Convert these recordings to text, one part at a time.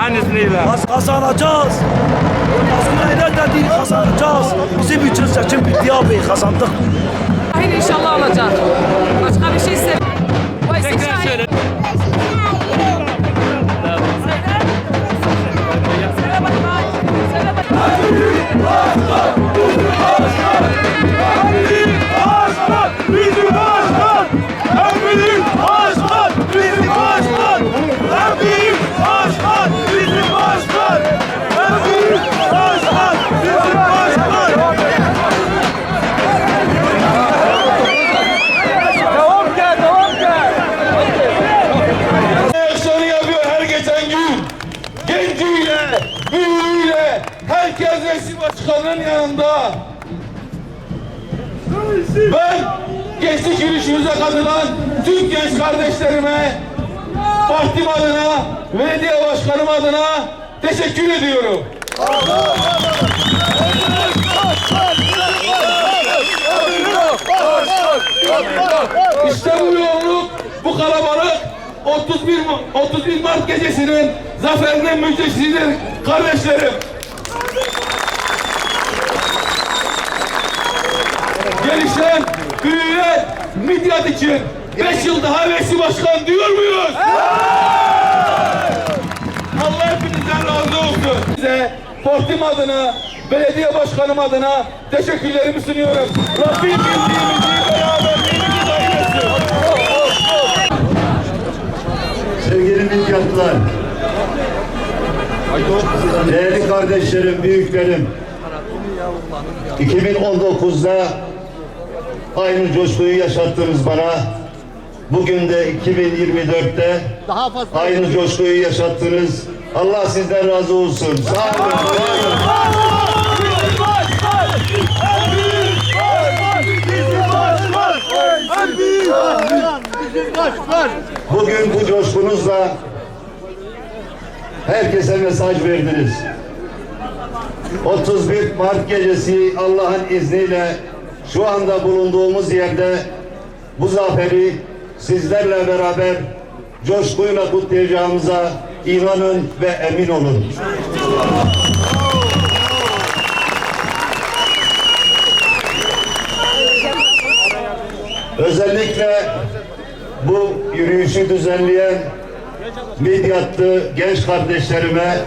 Allah'ın izniyle. Biz kazanacağız. Kazanmayı ne değil kazanacağız. Bizim için seçim bitti abi kazandık. Hayır inşallah alacağız. Herkes resim başkanının yanında. Ben gençlik yürüyüşümüze katılan tüm genç kardeşlerime, partim adına, belediye başkanım adına teşekkür ediyorum. İşte bu yoğunluk, bu kalabalık 31 Ma- 31 Mart gecesinin zaferinin müjdesidir kardeşlerim. Gelişen, büyüyen Midyat için 5 yıl daha Vesi Başkan diyor muyuz? Allah hepinizden razı olsun. Size Portim adına, belediye başkanım adına teşekkürlerimi sunuyorum. Rabbim bildiğimizi beraberliğimizi daim etsin. Sevgili midyatlar, değerli kardeşlerim, büyüklerim, 2019'da aynı coşkuyu yaşattınız bana. Bugün de 2024'te aynı coşkuyu yaşattınız. Allah sizden razı olsun. Sağ olun. var olun. Bugün bu coşkunuzla herkese mesaj verdiniz. 31 Mart gecesi Allah'ın izniyle şu anda bulunduğumuz yerde bu zaferi sizlerle beraber coşkuyla kutlayacağımıza inanın ve emin olun. Özellikle bu yürüyüşü düzenleyen Midyatlı genç kardeşlerime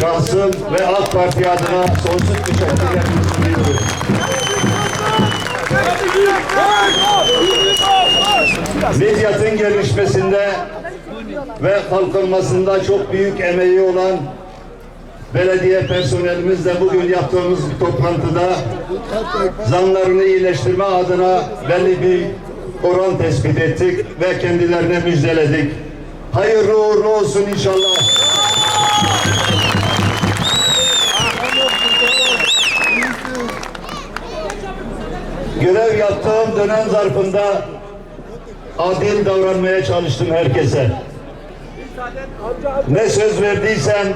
şahsım ve AK Parti adına sonsuz teşekkürlerimi sunuyorum. Midyat'ın gelişmesinde ve kalkınmasında çok büyük emeği olan belediye personelimizle bugün yaptığımız toplantıda zamlarını iyileştirme adına belli bir oran tespit ettik ve kendilerine müjdeledik. Hayırlı uğurlu olsun inşallah. Görev yaptığım dönem zarfında adil davranmaya çalıştım herkese. Ne söz verdiysen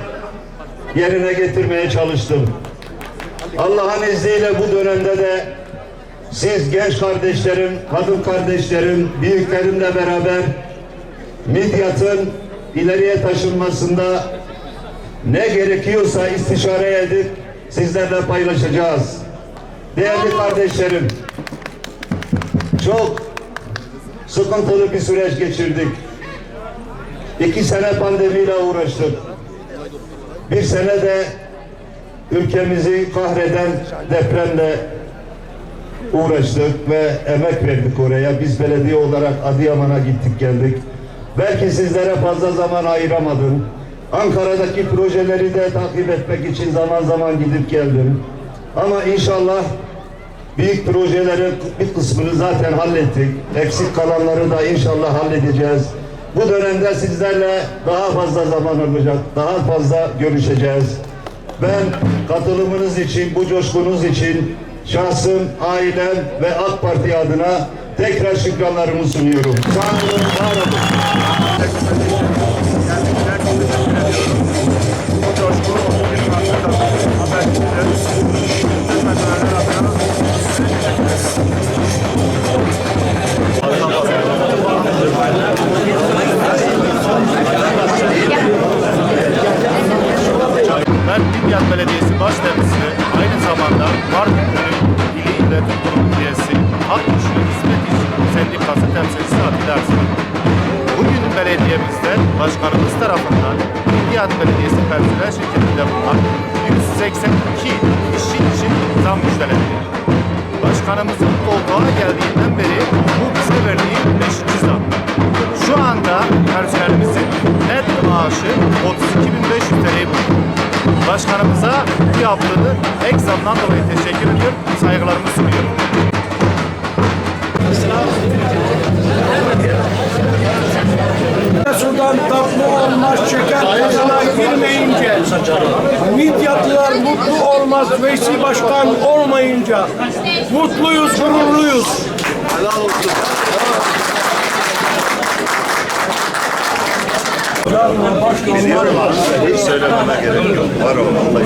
yerine getirmeye çalıştım. Allah'ın izniyle bu dönemde de siz genç kardeşlerim, kadın kardeşlerim, büyüklerimle beraber Midyat'ın ileriye taşınmasında ne gerekiyorsa istişare edip sizlerle paylaşacağız. Değerli kardeşlerim, çok sıkıntılı bir süreç geçirdik. İki sene pandemiyle uğraştık. Bir sene de ülkemizi kahreden depremle uğraştık ve emek verdik oraya. Biz belediye olarak Adıyaman'a gittik geldik. Belki sizlere fazla zaman ayıramadım. Ankara'daki projeleri de takip etmek için zaman zaman gidip geldim. Ama inşallah büyük projelerin bir kısmını zaten hallettik. Eksik kalanları da inşallah halledeceğiz. Bu dönemde sizlerle daha fazla zaman olacak, daha fazla görüşeceğiz. Ben katılımınız için, bu coşkunuz için şahsım, ailem ve AK Parti adına tekrar şükranlarımı sunuyorum. Sağ olun, var olun. İli İletim Kurumu üyesi Halk Güçlü Hizmet İş Sendikası temsilcisi Atilla Arslan. Bugün belediyemizde başkanımız tarafından Midyat Belediyesi personel şirketinde bulunan 182 işçi için zam müjdelendi. Başkanımızın Başkanımıza bu yaptığı ek zamdan dolayı teşekkür ediyor, saygılarımı sunuyorum. Sudan tatlı olmaz şeker tadına girmeyince Midyatlılar mutlu olmaz Veysi Başkan olmayınca Mutluyuz, gururluyuz. Biliyorum abi. Hiç söylememe gerek yok. Var o vallahi.